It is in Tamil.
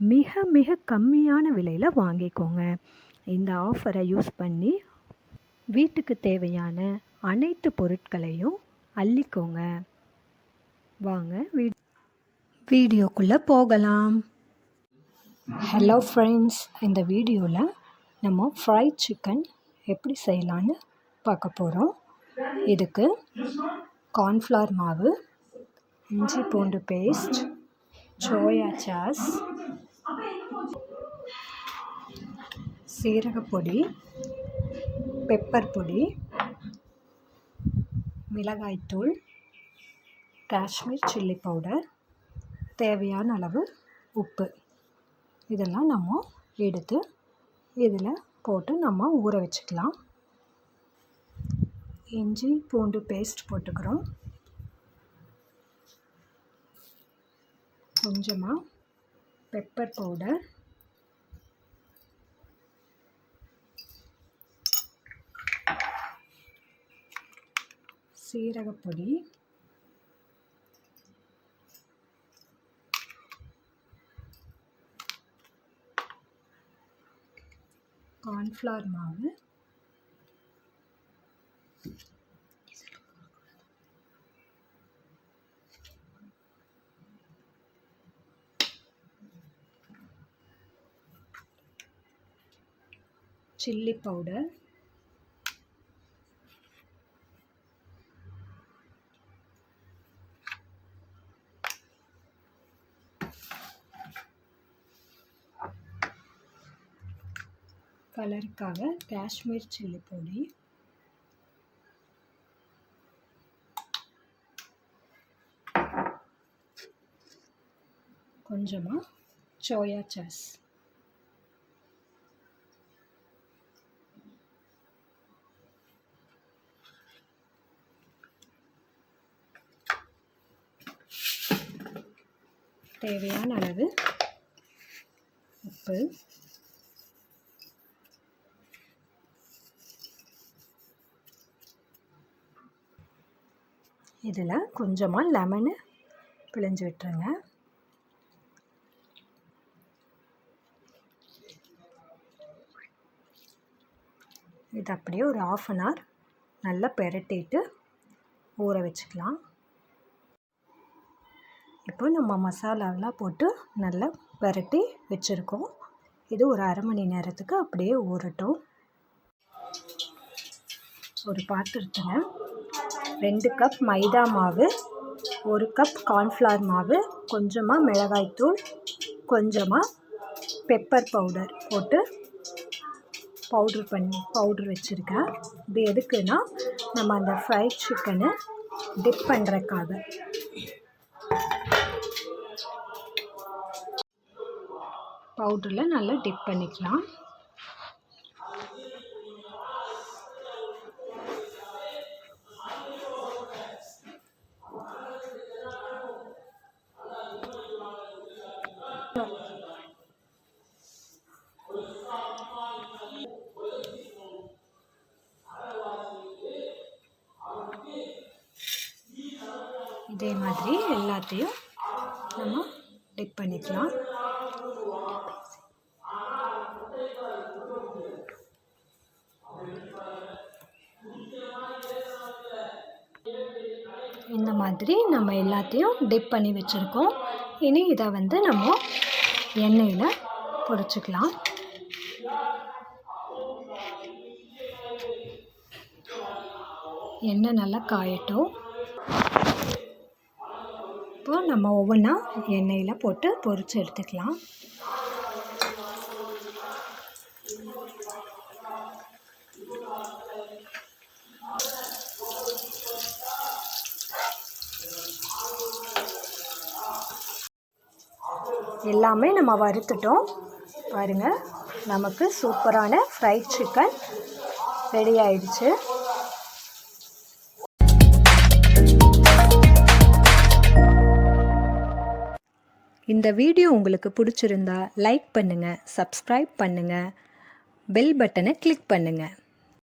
மிக மிக கம்மியான விலையில் வாங்கிக்கோங்க. இந்த ஆஃபரை யூஸ் பண்ணி வீட்டுக்கு தேவையான அனைத்து பொருட்களையும் அள்ளிக்கோங்க. வாங்க வீ வீடியோக்குள்ளே போகலாம். ஹலோ ஃப்ரெண்ட்ஸ் இந்த வீடியோவில் நம்ம ஃப்ரைட் சிக்கன் எப்படி செய்யலான்னு பார்க்க போகிறோம் இதுக்கு கார்ன்ஃப்ளவர் மாவு இஞ்சி பூண்டு பேஸ்ட் சோயா சாஸ் சீரகப்பொடி பெப்பர் பொடி மிளகாய்த்தூள் காஷ்மீர் சில்லி பவுடர் தேவையான அளவு உப்பு. இதெல்லாம் நம்ம எடுத்து இதில் போட்டு நம்ம ஊற வச்சுக்கலாம். இஞ்சி பூண்டு பேஸ்ட் போட்டுக்கிறோம். கொஞ்சமாக பெப்பர் பவுடர் சீரகப்பொடி. கார்ன்ஃப்ளவர் மாவு. Chilli powder. கலருக்காக காஷ்மீர் சில்லி பொடி. கொஞ்சமாக சோயா சாஸ் தேவையான அளவு உப்பு. இதில் கொஞ்சமாக லெமனு பிழிஞ்சு விட்டுருங்க. இது அப்படியே ஒரு ஆஃப் அன் ஹவர் நல்லா பெரட்டிட்டு ஊற வச்சுக்கலாம். இப்போ நம்ம மசாலாவெலாம் போட்டு நல்லா பெரட்டி வச்சுருக்கோம். இது ஒரு அரை மணி நேரத்துக்கு அப்படியே ஊறட்டும். ஒரு பாத்திரத்தில் ரெண்டு கப் மைதா மாவு ஒரு கப் கார்ன்ஃப்ளவர் மாவு கொஞ்சமாக மிளகாய்த்தூள் கொஞ்சமாக பெப்பர் பவுடர் போட்டு பவுட்ரு பண்ணி பவுட்ரு வச்சுருக்கேன். இது எதுக்குன்னா நம்ம அந்த ஃப்ரைட் சிக்கனை டிப் பண்ணுறக்காக பவுடரில் நல்லா டிப் பண்ணிக்கலாம். இதே மாதிரி எல்லாத்தையும் நம்ம டிப் பண்ணிக்கலாம். இந்த மாதிரி நம்ம எல்லாத்தையும் டிப் பண்ணி வச்சுருக்கோம். இனி இதை வந்து நம்ம எண்ணெயில் பொரிச்சுக்கலாம். எண்ணெய் நல்லா காயட்டும். இப்போ நம்ம ஒவ்வொன்றா எண்ணெயில் போட்டு பொரித்து எடுத்துக்கலாம். எல்லாமே நம்ம வறுத்துட்டோம். பாருங்கள் நமக்கு சூப்பரான ஃப்ரைட் சிக்கன் ரெடி ஆயிடுச்சு. இந்த வீடியோ உங்களுக்கு பிடிச்சிருந்தா லைக் பண்ணுங்கள் சப்ஸ்கிரைப் பண்ணுங்கள் பெல் பட்டனை கிளிக் பண்ணுங்கள்